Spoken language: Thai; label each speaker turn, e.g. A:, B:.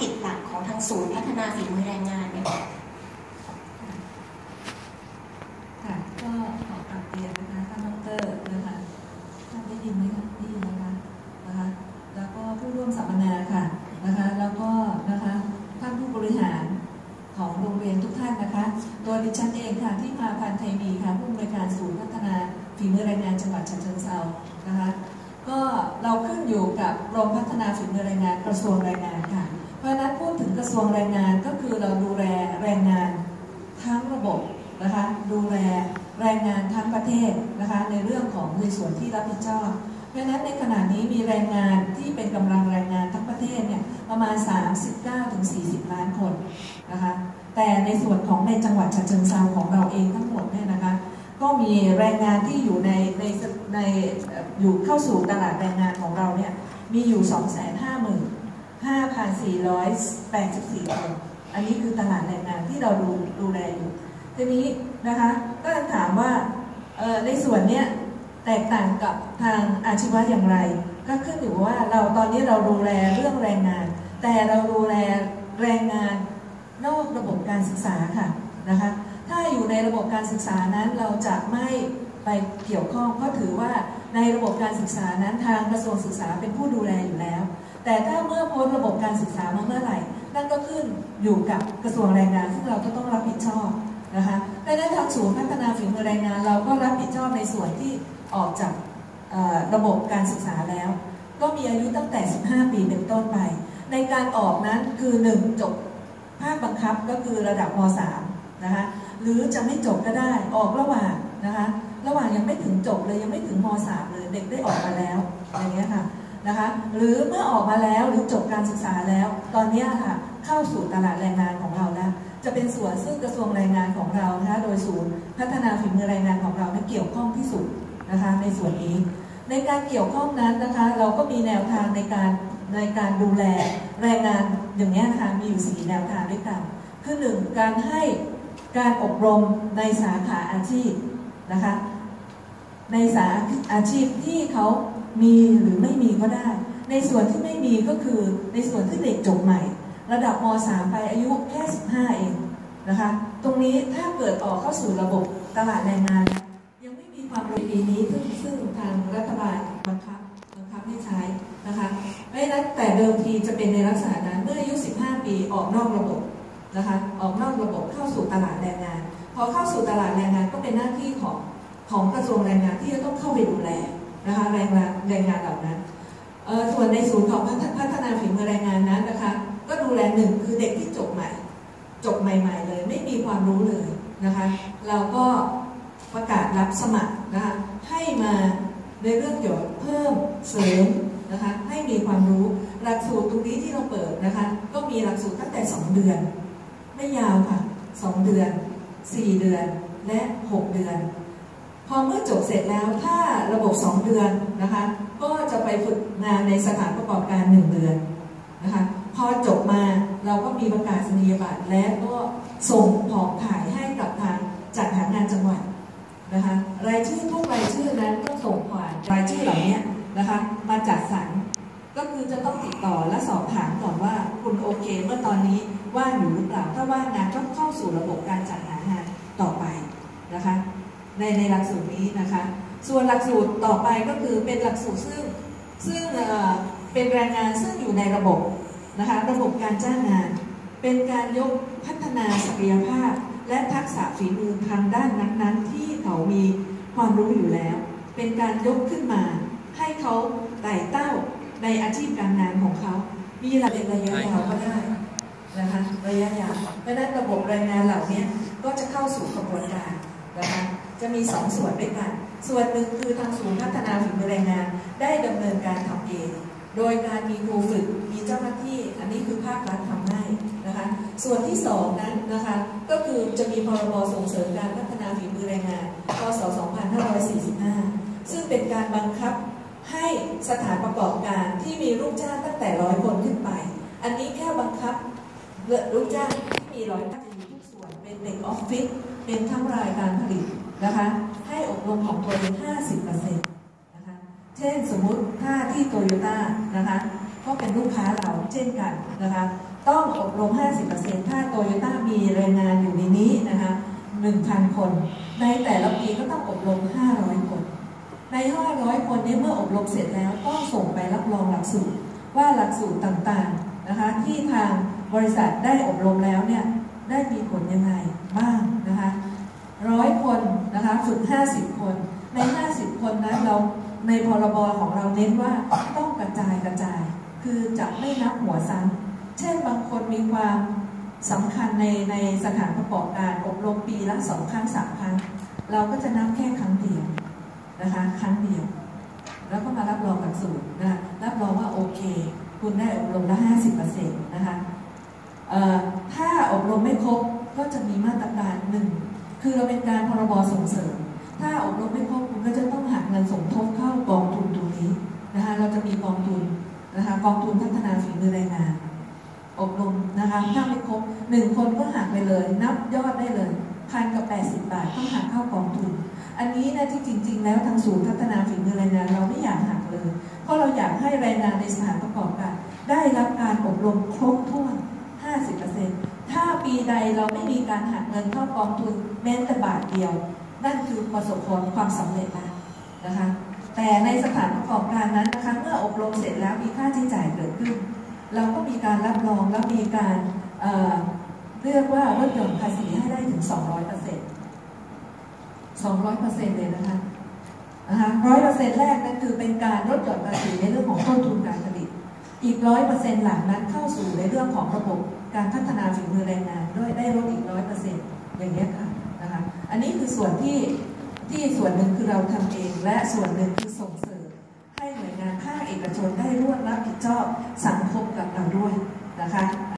A: กิจหลักของทางศูนย์พัฒนาฝีมือแรงงานเนี่ย
B: ค่ะก็ขอกลับเรียนนะคะท่านดอกเตอร์นะคะท่านได้ยินไหมคะได้ยินนะคะนะคะ แล้วก็ผู้ร่วมสัมมนาค่ะนะคะ แล้วก็นะคะท่านผู้บริหารของโรงเรียนทุกท่านนะคะ ตัวดิฉันเองค่ะที่มาพันธ์ไทยมีค่ะผู้อำนวยการศูนย์พัฒนาฝีมือแรงงานจังหวัดฉะเชิงเทรานะคะก็เราขึ้นอยู่กับกรมพัฒนาฝีมือแรงงานกระทรวงแรงงานค่ะ ราะฉะนั้นพูดถึงกระทรวงแรงงานก็คือเราดูแลแรงงานทั้งระบบนะคะดูแลแรงงานทั้งประเทศนะคะในเรื่องของในส่วนที่รับผิดชอบ เพราะฉะนั้นในขณะนี้มีแรงงานที่เป็นกำลังแรงงานทั้งประเทศเนี่ยประมาณ 39-40 ล้านคนนะคะแต่ในส่วนของในจังหวัดฉะเชิงเทราของเราเองทั้งหมดเนี่ยนะคะก็มีแรงงานที่อยู่ในในในอยู่เข้าสู่ตลาดแรงงานของเราเนี่ยมีอยู่ 5,484 คน อันนี้คือตลาดแรงงานที่เราดูดูแลอยู่ ทีนี้นะคะก็จะถามว่าในส่วนเนี้ยแตกต่างกับทางอาชีวะอย่างไร ก็ขึ้นอยู่ว่าเราตอนนี้เราดูแลเรื่องแรงงาน แต่เราดูแลแรงงานนอกระบบการศึกษาค่ะนะคะถ้าอยู่ในระบบการศึกษานั้นเราจะไม่ไปเกี่ยวข้องก็ถือว่าในระบบการศึกษานั้นทางกระทรวงศึกษาเป็นผู้ดูแลอยู่แล้ว แต่ถ้าเมื่อพ้นระบบการศึกษามาเมื่อไหร่ นั่นก็ขึ้นอยู่กับกระทรวงแรงงาน ซึ่งเราก็ต้องรับผิดชอบนะคะดังนั้นทางศูนย์พัฒนาฝีมือแรงงาน เราก็รับผิดชอบในส่วนที่ออกจากระบบการศึกษาแล้ว ก็มีอายุตั้งแต่ 15 ปีเป็นต้นไป ในการออกนั้นคือ 1 จบภาคบังคับก็คือระดับม .3 นะคะหรือจะไม่จบก็ได้ออกระหว่างนะคะระหว่างยังไม่ถึงจบเลยยังไม่ถึงม .3 เลยเด็กได้ออกมาแล้วอย่างเงี้ยค่ะ นะคะหรือเมื่อออกมาแล้วหรือจบการศึกษาแล้ว ตอนนี้ค่ะเข้าสู่ตลาดแรงงานของเราแล้วจะเป็นส่วนซึ่งกระทรวงแรงงานของเรานะคะโดยศูนย์พัฒนาฝีมือแรงงานของเราเนี่ยเกี่ยวข้องที่สุดนะคะในส่วนนี้ ในการเกี่ยวข้องนั้นนะคะเราก็มีแนวทางในการในการดูแลแรงงานอย่างนี้นะคะมีอยู่สี่แนวทางด้วยกันคือหนึ่งการให้การอบรมในสาขาอาชีพนะคะ ในสาอาชีพที่เขามีหรือไม่มีก็ได้ ในส่วนที่ไม่มีก็คือในส่วนที่เด็กจบใหม่ ระดับม .3 ไปอายุแค่ 15 เองนะคะ ตรงนี้ถ้าเกิดออกเข้าสู่ระบบตลาดแรงงาน ยังไม่มีความรู้ปีนี้ซึ่งซึ่งทางรัฐบาลบังคับบังคับให้ใช้นะคะไม่นั้นแต่เดิมทีจะเป็นในลักษณะนั้นเมื่ออายุ 15 ปีออกนอกระบบนะคะออกนอกระบบเข้าสู่ตลาดแรงงาน พอเข้าสู่ตลาดแรงงานก็เป็นหน้าที่ของ ของกระทรวงแรงงานที่จะต้องเข้าไปดูแลนะคะแรงงานแรงงานเหล่านั้นส่วนในศูนย์ของพัพัฒนาฝีมือแรงงานนั้นนะคะ ก็ดูแลหนึ่งคือเด็กที่จบใหม่ จบใหม่ ๆ เลย ไม่มีความรู้เลยนะคะ เราก็ประกาศรับสมัครนะคะให้มาในเรื่องเกี่ยวกับเพิ่มเสริมนะคะให้มีความรู้หลักสูตรตรงนี้ที่เราเปิดนะคะ ก็มีหลักสูตรตั้งแต่ 2 เดือน ไม่ยาวค่ะ 2 เดือน 4 เดือนและ 6 เดือน พอเมื่อจบเสร็จแล้วถ้าระบบ 2 เดือนนะคะ ก็จะไปฝึกงานในสถานประกอบการ 1 เดือนนะคะ พอจบมาเราก็มีประกาศนียบัตรและก็ส่งผองถ่ายให้กับทางจัดหางานจังหวัดนะคะรายชื่อทุกรายชื่อนั้นก็ส่งผ่านรายชื่อเหล่านี้นะคะมาจัดสรรก็คือจะต้องติดต่อและสอบถามก่อนว่าคุณโอเคเมื่อตอนนี้ว่างอยู่หรือเปล่าถ้าว่างงานก็เข้าสู่ระบบการจัดหางานต่อไปนะคะ ในในหลักสูตรนี้นะคะ ส่วนหลักสูตรต่อไปก็คือเป็นหลักสูตรซึ่งซึ่งเป็นแรงงานซึ่งอยู่ในระบบนะคะระบบการจ้างงาน เป็นการยกพัฒนาศักยภาพ และทักษะฝีมือทางด้านนั้นๆ ที่เขามีความรู้อยู่แล้ว เป็นการยกขึ้นมา ให้เขาไต่เต้าในอาชีพการงานของเขา มีระยะระยะยาวก็ได้นะคะระยะยาวเพราะนั้นระบบแรงงานเหล่านี้ก็จะเข้าสู่กระบวนการ นะคะจะมีสองส่วนด้วยกัน ส่วนหนึ่งคือทางศูนย์พัฒนาฝีมือแรงงาน ได้ดำเนินการทำเอง โดยการมีครูฝึกมีเจ้าหน้าที่ อันนี้คือภาครัฐทำให้นะคะ ส่วนที่สองนั้นนะคะก็คือจะมีพรบส่งเสริมการพัฒนาฝีมือแรงงานพศ 2545 ซึ่งเป็นการบังคับให้สถานประกอบการที่มีลูกจ้างตั้งแต่ร้อยคนขึ้นไป อันนี้แค่บังคับลูกจ้างที่มีร้อยจะมีทุกส่วนเป็นเด็กออฟฟิศ เป็นทั้งรายการผลิตนะคะให้อบรมของตัวเอง50%นะคะเช่นสมมุติถ้าที่โตโยต้านะคะก็เป็นลูกค้าเราเช่นกันนะคะต้องอบรม 50%ถ้าโตโยต้ามีแรงงานอยู่ในนี้นะคะ1,000 คน ในแต่ละปีก็ต้องอบรม 500 คน ใน 500 คนนี้เมื่ออบรมเสร็จแล้วต้องส่งไปรับรองหลักสูตรว่าหลักสูตรต่างๆนะคะที่ทางบริษัทได้อบรมแล้วเนี่ย ได้มีผลยังไงบ้างนะคะร้อยคนนะคะฝึก 50 คน ใน 50 คนนั้นเราในพรบของเราเน้นว่าต้องกระจายกระจาย คือจะไม่นับหัวซ้ำเช่นบางคนมีความสำคัญในในสถานประกอบการอบรมปีละสองครั้งสามครั้ง เราก็จะนับแค่ครั้งเดียวนะคะครั้งเดียว แล้วก็มารับรองหลักสูตรนะรับรองว่าโอเค คุณได้อบรมละห้าสิบเปอร์เซ็นต์นะคะ ถ้าอบรมไม่ครบก็จะมีมาตรการหนึ่งคือเราเป็นการพรบส่งเสริม ถ้าอบรมไม่ครบคุณก็จะต้องหักเงินสมทบเข้ากองทุนตรงนี้นะคะเราจะมีกองทุนนะคะกองทุนพัฒนาฝีมือแรงงาน อบรมนะคะถ้าไม่ครบหนึ่งคนก็หักไปเลย นับยอดได้เลยพันกับแปดสิบบาทต้องหักเข้ากองทุน อันนี้นะที่จริง ๆ แล้วทางศูนย์พัฒนาฝีมือแรงงานเราไม่อยากหักเลย เพราะเราอยากให้แรงงานในสถานประกอบการได้รับการอบรมครบถ้วน ถ้าปีใดเราไม่มีการหักเงินเข้ากองทุนแม้แต่บาทเดียว นั่นคือประสบผลความสำเร็จแล้วนะคะ แต่ในสถานประกอบการนั้นนะคะเมื่ออบรมเสร็จแล้วมีค่าใช้จ่ายเกิดขึ้น เราก็มีการรับรองและมีการเเรียกว่าลดหย่อนภาษีให้ได้ถึง 200%เปอร์เซ็นต์200เปอร์เซ็นต์เลยนะคะนะคะร้อยเปอร์เซ็นต์แรกนั่นคือเป็นการลดหย่อนภาษีในเรื่องของต้นทุนการผลิต อีกร้อยเปอร์เซ็นต์หลังนั้นเข้าสู่ในเรื่องของระบบ การพัฒนาฝีมือแรงงานด้วยได้ลดอีกร้อยเปอร์เซ็นต์อย่างนี้ค่ะนะคะอันนี้คือส่วนที่ที่ส่วนหนึ่งคือเราทำเองและส่วนหนึ่งคือส่งเสริม